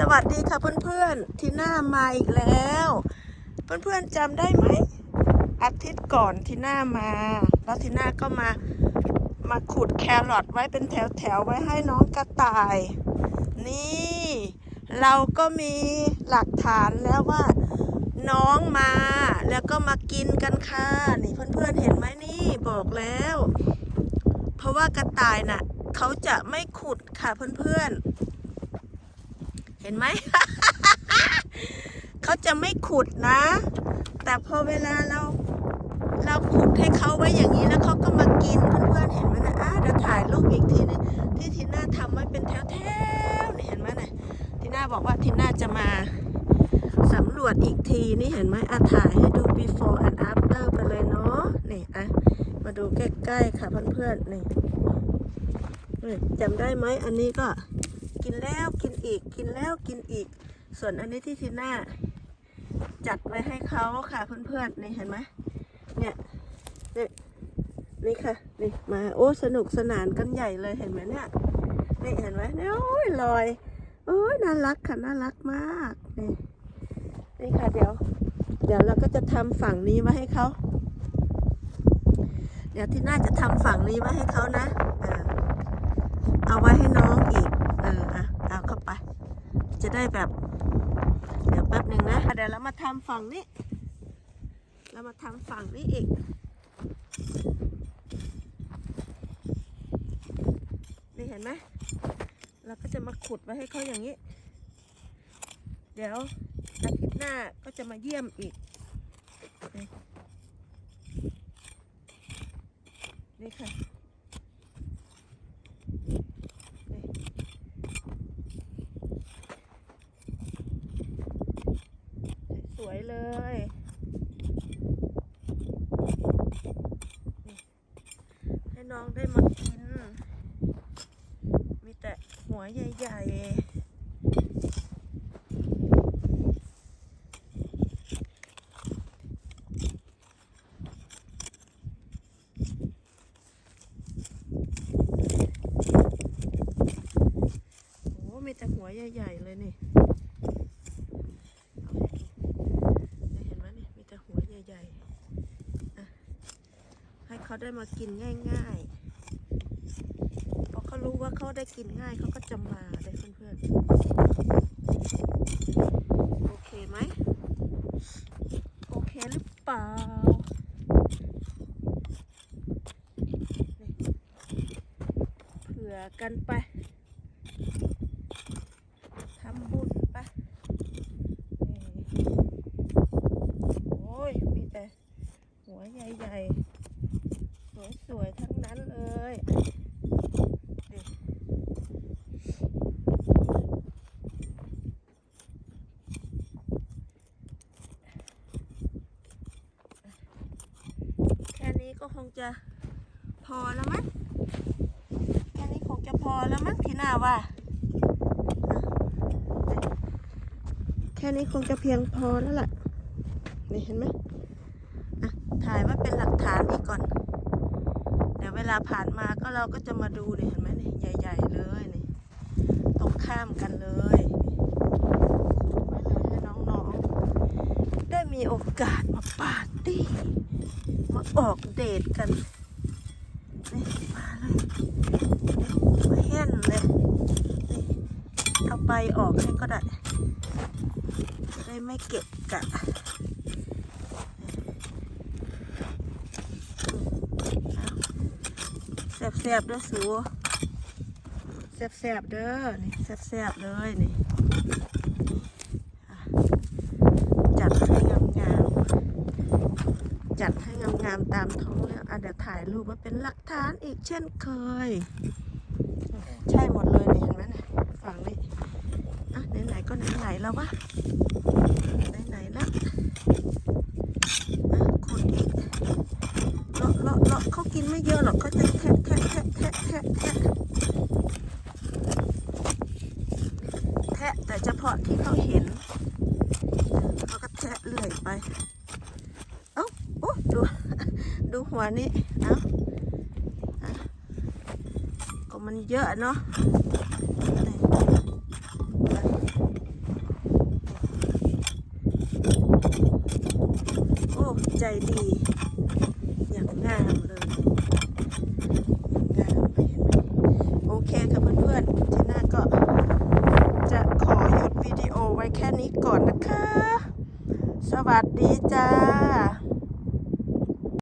สวัสดีค่ะเพื่อนๆ ทีน่ามาอีกแล้ว เพื่อนๆจำได้ไหม อาทิตย์ก่อนทีน่ามา แล้วทีน่าก็มามาขุดแครอทไว้เป็นแถวๆ ไว้ให้น้องกระต่าย นี่ เราก็มีหลักฐานแล้วว่า น้องมาแล้วก็มากินกันค่ะนี่เพื่อนๆเห็นไหมนี่บอกแล้ว เพราะว่ากระต่ายน่ะเขาจะไม่ขุดค่ะเพื่อนๆ ห็นไหม เขาจะไม่ขุดนะ แต่พอเวลาเราเราขุดให้เขาไว้อย่างนี้แล้วเขาก็มากินเพื่อนๆเห็นไหมนะอะเดี๋ยวถ่ายรูปอีกทีนึงที่ทีน่าทำไว้เป็นแถวๆนี่เห็นไหมนะทีน่าบอกว่าทีน่าจะมาสำรวจอีกทีนี่เห็นไหมอะถ่ายให้ดู before and after ไปเลยเนาะนี่อะมาดูใกล้ๆค่ะเพื่อนๆนี่นี่จำได้ไหมอันนี้ก็ กินแล้วกินอีก กินแล้วกินอีก ส่วนอันนี้ที่ทีน่าจัดไว้ให้เขาค่ะเพื่อนๆนี่เห็นไหมเนี่ยเนี่ยนี่ค่ะนี่มาโอ้สนุกสนานกันใหญ่เลยเห็นไหมเนี่ยนี่เห็นไหมเนี่ยโอ้ยลอยโอ้ยน่ารักค่ะน่ารักมากนี่นี่ค่ะเดี๋ยว เดี๋ยวเราก็จะทำฝั่งนี้ไว้ให้เขาเดี๋ยวที่น่าจะทำฝั่งนี้ไว้ให้เขานะเอาไว้ให้น้องอีก อออะเอาเข้าไป จะได้แบบ เดี๋ยวแป๊บหนึ่งนะเดี๋ยวเรามาทำฝั่งนี้ เรามาทำฝั่งนี้อีกนี่เห็นไหมเราก็จะมาขุดไว้ให้เขาอย่างนี้ เดี๋ยวอาทิตย์หน้าก็จะมาเยี่ยมอีก นี่นี่ค่ะ นี่ส วยเลย ให้น้องได้มากิน มีแต่หัวใหญ่ๆโอ้มีแต่หัวใหญ่ ๆ เลยนี่เอาให้ดูได้เห็นไหมนี่ มีแต่หัวใหญ่ๆอะให้ เขาได้มากินง่ายๆพอเขารู้ว่าเขาได้กินง่ายเขาก็จะมาเลยเพื่อนๆ โอเคไหม โอเคหรือเปล่าเผื่อกันไปทำบุญไปโอ้ย มีแต่หัวใหญ่ๆ ยแค่นี้ก็คงจะพอแล้วมั้งแค่นี้คงจะพอแล้วมั้งที่หน้าว่า แค่นี้คงจะเพียงพอแล้วล่ะนี่เห็นไหมอะถ่ายไว้เป็นหลักฐานอีกก่อน เวลาผ่านมาก็เราก็จะมาดูนี่เห็นไหมนี่ใหญ่ ๆ เลยนี่ตรงข้ามกันเลยนี่ไว้เลยให้น้องๆ ได้มีโอกาสมาปาร์ตี้ มาออกเดทกันนี่มาเลยมาแห่นเลยนี่เอาใบออกให้ก็ได้ได้ไม่เก็บกะแซ่บๆเด้อสูแซ่บๆเด้อนี่แซ่บๆเลยนี่จัดให้งามๆจัดให้งามๆตามท้องเรื่องอะเดี๋ยวถ่ายรูปมาเป็นหลักฐานอีกเช่นเคย ใช่หมดเลยนี่เห็นไหมนะฝั่งนี้อะไหนๆก็ไหนๆแล้ววะ ดูหัวนี้นะก็มันเยอะเนาะโอ้ ใจดี อย่างงามเลยงามไหโอเคค่ะเพื่อนๆทีหน้าก็จะขอหยุดวิดีโอไว้แค่นี้ก่อนนะคะ สวัสดีจ้า